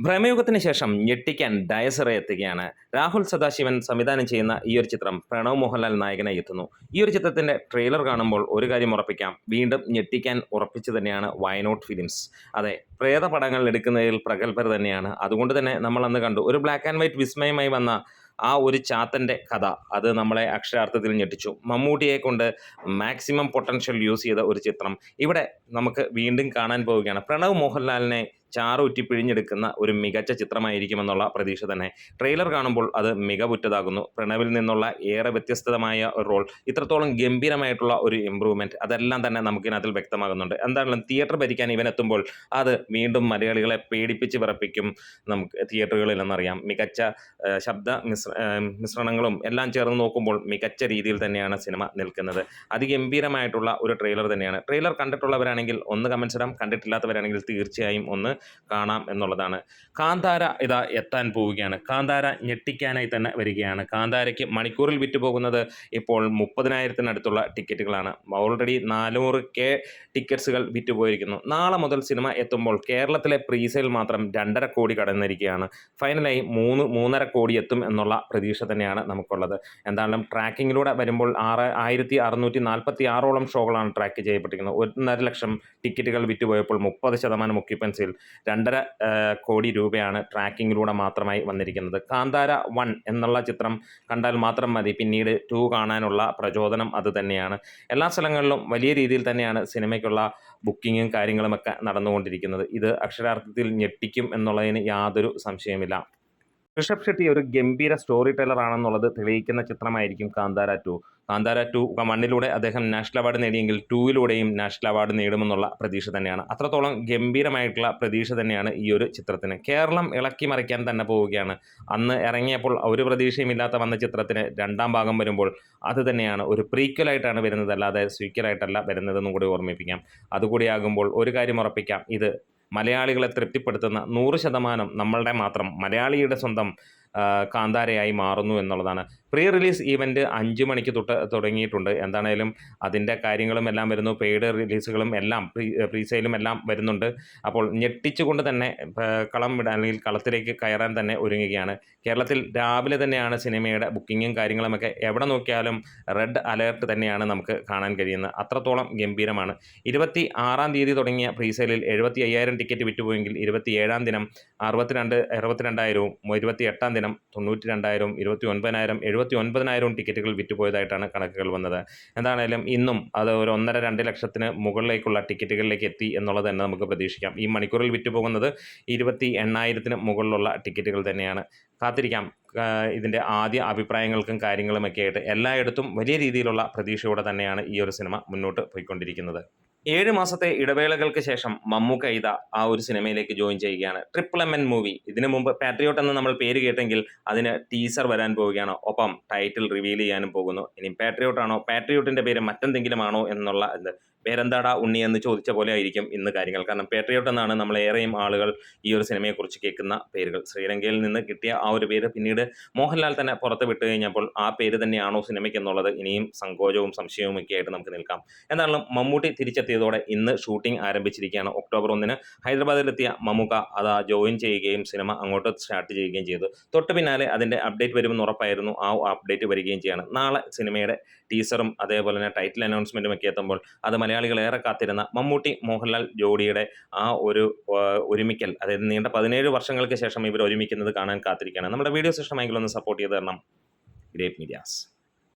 ഭ്രമയുഗത്തിന് ശേഷം ഞെട്ടിക്കാൻ ഡയസറെ എത്തുകയാണ്. രാഹുൽ സദാശിവൻ സംവിധാനം ചെയ്യുന്ന ഈ ഒരു ചിത്രം പ്രണവ് മോഹൻലാൽ നായകനായി എത്തുന്നു. ഈ ഒരു ചിത്രത്തിന്റെ ട്രെയിലർ കാണുമ്പോൾ ഒരു കാര്യം ഉറപ്പിക്കാം. വീണ്ടും ഞെട്ടിക്കാൻ ഉറപ്പിച്ചു തന്നെയാണ് വയനോട്ട് ഫിലിംസ് അതെ പ്രേത പടങ്ങൾ എടുക്കുന്നതിൽ പ്രഗത്ഭർ തന്നെയാണ്. അതുകൊണ്ട് തന്നെ നമ്മൾ അന്ന് കണ്ടു. ഒരു ബ്ലാക്ക് ആൻഡ് വൈറ്റ് വിസ്മയമായി വന്ന ആ ഒരു ചാത്തന്റെ കഥ അത് നമ്മളെ അക്ഷരാർത്ഥത്തിൽ ഞെട്ടിച്ചു. മമ്മൂട്ടിയെ കൊണ്ട് മാക്സിമം പൊട്ടൻഷ്യൽ യൂസ് ചെയ്ത ഒരു ചിത്രം. ഇവിടെ നമുക്ക് വീണ്ടും കാണാൻ പോവുകയാണ്. പ്രണവ് മോഹൻലാലിനെ ചാറുറ്റി പിഴിഞ്ഞെടുക്കുന്ന ഒരു മികച്ച ചിത്രമായിരിക്കുമെന്നുള്ള പ്രതീക്ഷ തന്നെ. ട്രെയിലർ കാണുമ്പോൾ അത് മികവുറ്റതാകുന്നു. പ്രണവിൽ നിന്നുള്ള ഏറെ വ്യത്യസ്തമായ ഒരു റോൾ ഇത്രത്തോളം ഗംഭീരമായിട്ടുള്ള ഒരു ഇമ്പ്രൂവ്മെന്റ് അതെല്ലാം തന്നെ നമുക്കിനകത്തിൽ വ്യക്തമാകുന്നുണ്ട്. എന്താണെങ്കിലും തിയേറ്റർ ഭരിക്കാൻ ഇവനെത്തുമ്പോൾ അത് വീണ്ടും മലയാളികളെ പേടിപ്പിച്ച് വിറപ്പിക്കും. നമുക്ക് തിയേറ്ററുകളിൽ എന്നറിയാം മികച്ച ശബ്ദ മിശ്ര മിശ്രണങ്ങളും എല്ലാം ചേർന്ന് നോക്കുമ്പോൾ മികച്ച രീതിയിൽ തന്നെയാണ് സിനിമ നിൽക്കുന്നത്. അതിഗംഭീരമായിട്ടുള്ള ഒരു ട്രെയിലർ തന്നെയാണ്. ട്രെയിലർ കണ്ടിട്ടുള്ളവരാണെങ്കിൽ ഒന്ന് കമൻസ് ഇടാം. കണ്ടിട്ടില്ലാത്തവരാണെങ്കിൽ തീർച്ചയായും ഒന്ന് കാണാം എന്നുള്ളതാണ്. കാന്താര ഇതാ എത്താൻ പോവുകയാണ്. കാന്താര ഞെട്ടിക്കാനായി തന്നെ വരികയാണ്. കാന്താരയ്ക്ക് മണിക്കൂറിൽ വിറ്റ് പോകുന്നത് ഇപ്പോൾ മുപ്പതിനായിരത്തിനടുത്തുള്ള ടിക്കറ്റുകളാണ്. ഓൾറെഡി നാനൂറ് കെ ടിക്കറ്റ്സുകൾ വിറ്റ് പോയിരിക്കുന്നു നാളെ മുതൽ സിനിമ എത്തുമ്പോൾ കേരളത്തിലെ പ്രീസെയിൽ മാത്രം രണ്ടര കോടി കടന്നിരിക്കുകയാണ്. ഫൈനലായി മൂന്ന് മൂന്നര കോടി എത്തും എന്നുള്ള പ്രതീക്ഷ തന്നെയാണ് നമുക്കുള്ളത്. എന്തായാലും ട്രാക്കിങ്ങിലൂടെ വരുമ്പോൾ ആറ് ആയിരത്തി അറുന്നൂറ്റി നാൽപ്പത്തി ആറോളം ഷോകളാണ് ട്രാക്ക് ചെയ്യപ്പെട്ടിരിക്കുന്നത്. ഒന്നര ലക്ഷം ടിക്കറ്റുകൾ വിറ്റുപോയപ്പോൾ മുപ്പത് ശതമാനം ഒക്യുപ്പൻസിയിൽ രണ്ടര കോടി രൂപയാണ് ട്രാക്കിങ്ങിലൂടെ മാത്രമായി വന്നിരിക്കുന്നത്. കാന്താര വൺ എന്നുള്ള ചിത്രം കണ്ടാൽ മാത്രം മതി. പിന്നീട് ടു കാണാനുള്ള പ്രചോദനം അത് തന്നെയാണ്. എല്ലാ സ്ഥലങ്ങളിലും വലിയ രീതിയിൽ തന്നെയാണ് സിനിമയ്ക്കുള്ള ബുക്കിങ്ങും കാര്യങ്ങളുമൊക്കെ നടന്നുകൊണ്ടിരിക്കുന്നത്. ഇത് അക്ഷരാർത്ഥത്തിൽ ഞെട്ടിക്കും എന്നുള്ളതിന് യാതൊരു സംശയമില്ല ഋഷഭ് ഷെട്ടി ഒരു ഗംഭീര സ്റ്റോറി ടെല്ലർ ആണെന്നുള്ളത് തെളിയിക്കുന്ന ചിത്രമായിരിക്കും കാന്താര ടു കാന്താര ടു മണ്ണിലൂടെ അദ്ദേഹം നാഷണൽ അവാർഡ് നേടിയെങ്കിൽ ടൂവിലൂടെയും നാഷണൽ അവാർഡ് നേടുമെന്നുള്ള പ്രതീക്ഷ തന്നെയാണ്. അത്രത്തോളം ഗംഭീരമായിട്ടുള്ള പ്രതീക്ഷ തന്നെയാണ് ഈ ഒരു ചിത്രത്തിന്. കേരളം ഇളക്കി മറിക്കാൻ തന്നെ പോവുകയാണ്. അന്ന് ഇറങ്ങിയപ്പോൾ ഒരു പ്രതീക്ഷയും ഇല്ലാത്ത വന്ന ചിത്രത്തിന് രണ്ടാം ഭാഗം വരുമ്പോൾ അത് തന്നെയാണ്. ഒരു പ്രീക്വലായിട്ടാണ് വരുന്നത് അല്ലാതെ സ്വീക്വലായിട്ടല്ല വരുന്നതെന്നും കൂടി ഓർമ്മിപ്പിക്കാം. അതുകൂടി ആകുമ്പോൾ ഒരു കാര്യം ഉറപ്പിക്കാം. ഇത് മലയാളികളെ തൃപ്തിപ്പെടുത്തുന്ന നൂറ് ശതമാനം നമ്മളുടെ മാത്രം മലയാളിയുടെ സ്വന്തം കാന്താരയായി മാറുന്നു എന്നുള്ളതാണ് പ്രീ റിലീസ് ഈവന്റ് അഞ്ച് മണിക്ക് തൊട്ട് തുടങ്ങിയിട്ടുണ്ട്. എന്താണേലും അതിന്റെ കാര്യങ്ങളും എല്ലാം വരുന്നു. പെയ്ഡ് റിലീസുകളും എല്ലാം പ്രീ പ്രീസെയിലും എല്ലാം വരുന്നുണ്ട്. അപ്പോൾ ഞെട്ടിച്ചുകൊണ്ട് തന്നെ കളം വിടാൻ അല്ലെങ്കിൽ കളത്തിലേക്ക് കയറാൻ തന്നെ ഒരുങ്ങുകയാണ്. കേരളത്തിൽ രാവിലെ തന്നെയാണ് സിനിമയുടെ ബുക്കിങ്ങും കാര്യങ്ങളുമൊക്കെ. എവിടെ നോക്കിയാലും റെഡ് അലേർട്ട് തന്നെയാണ് നമുക്ക് കാണാൻ കഴിയുന്നത്. അത്രത്തോളം ഗംഭീരമാണ്. ഇരുപത്തി ആറാം തീയതി തുടങ്ങിയ പ്രീസെയിലിൽ എഴുപത്തി അയ്യായിരം ടിക്കറ്റ് വിറ്റുപോയെങ്കിൽ ഇരുപത്തി ഏഴാം ദിനം അറുപത്തിരണ്ട് അറുപത്തിരണ്ടായിരവും ഇരുപത്തി എട്ടാം ദിനം തൊണ്ണൂറ്റി രണ്ടായിരവും ഇരുപത്തി ഒൻപതിനായിരം എഴുപത്തി ഒൻപതിനായിരവും ടിക്കറ്റുകൾ വിറ്റുപോയതായിട്ടാണ് കണക്കുകൾ വന്നത്. എന്താണേലും ഇന്നും അത് ഒരു ഒന്നര രണ്ട് ലക്ഷത്തിന് മുകളിലേക്കുള്ള ടിക്കറ്റുകളിലേക്ക് എത്തി എന്നുള്ളത് തന്നെ നമുക്ക് പ്രതീക്ഷിക്കാം. ഈ മണിക്കൂറിൽ വിറ്റുപോകുന്നത് ഇരുപത്തി എണ്ണായിരത്തിന് മുകളിലുള്ള ടിക്കറ്റുകൾ തന്നെയാണ്. കാത്തിരിക്കാം. ഇതിന്റെ ആദ്യ അഭിപ്രായങ്ങൾക്കും കാര്യങ്ങളുമൊക്കെ ആയിട്ട് എല്ലായിടത്തും വലിയ രീതിയിലുള്ള പ്രതീക്ഷയോടെ തന്നെയാണ് ഈ ഒരു സിനിമ മുന്നോട്ട് പോയിക്കൊണ്ടിരിക്കുന്നത്. ഏഴ് മാസത്തെ ഇടവേളകൾക്ക് ശേഷം മമ്മൂക്ക ഇത ആ ഒരു സിനിമയിലേക്ക് ജോയിൻ ചെയ്യുകയാണ്. ട്രിപ്പിൾ എം എൻ മൂവി ഇതിനു മുമ്പ് പാട്രിയോട്ട് എന്ന് നമ്മൾ പേര് കേട്ടെങ്കിൽ അതിന് ടീസർ വരാൻ പോവുകയാണ്. ഒപ്പം ടൈറ്റിൽ റിവീൽ ചെയ്യാനും പോകുന്നു. ഇനി പാട്രിയോട്ട് ആണോ? പാട്രിയോട്ടിന്റെ പേര് മറ്റെന്തെങ്കിലും ആണോ എന്നുള്ള പേരെന്താടാ ഉണ്ണി എന്ന് ചോദിച്ച പോലെ ആയിരിക്കും ഇന്ന് കാര്യങ്ങൾ. കാരണം പേട്രിയോട്ട് എന്നാണ് നമ്മൾ ഏറെയും ആളുകൾ ഈ ഒരു സിനിമയെക്കുറിച്ച് കേൾക്കുന്ന പേരുകൾ. ശ്രീലങ്കയിൽ നിന്ന് കിട്ടിയ ആ ഒരു പേര് പിന്നീട് മോഹൻലാൽ തന്നെ പുറത്ത് വിട്ടു കഴിഞ്ഞപ്പോൾ ആ പേര് തന്നെയാണോ സിനിമയ്ക്ക് എന്നുള്ളത് ഇനിയും സങ്കോചവും സംശയവും ഒക്കെ ആയിട്ട് നമുക്ക് നിൽക്കാം. എന്നാലും മമ്മൂട്ടി തിരിച്ചെത്തിയതോടെ ഇന്ന് ഷൂട്ടിംഗ് ആരംഭിച്ചിരിക്കുകയാണ്. ഒക്ടോബർ ഒന്നിന് ഹൈദരാബാദിലെത്തിയ മമ്മൂക്ക അത് ജോയിൻ ചെയ്യുകയും സിനിമ അങ്ങോട്ട് സ്റ്റാർട്ട് ചെയ്യുകയും ചെയ്തു. തൊട്ട് പിന്നാലെ അതിന്റെ അപ്ഡേറ്റ് വരുമെന്ന് ഉറപ്പായിരുന്നു. ആ അപ്ഡേറ്റ് വരികയും ചെയ്യാണ്. നാളെ സിനിമയുടെ ടീസറും അതേപോലെ തന്നെ ടൈറ്റിൽ അനൗൺസ്മെന്റും ഒക്കെ എത്തുമ്പോൾ അത് മലയാളികൾ ഏറെ കാത്തിരുന്ന മമ്മൂട്ടി മോഹൻലാൽ ജോഡിയുടെ ആ ഒരു ഒരുമിക്കൽ അതായത് നീണ്ട പതിനേഴ് വർഷങ്ങൾക്ക് ശേഷം ഇവർ ഒരുമിക്കുന്നത് കാണാൻ കാത്തിരിക്കുകയാണ്. നമ്മുടെ വീഡിയോസ് സിസ്റ്റമെങ്കിലും ഒന്ന് സപ്പോർട്ട് ചെയ്ത് തരണം. Great medias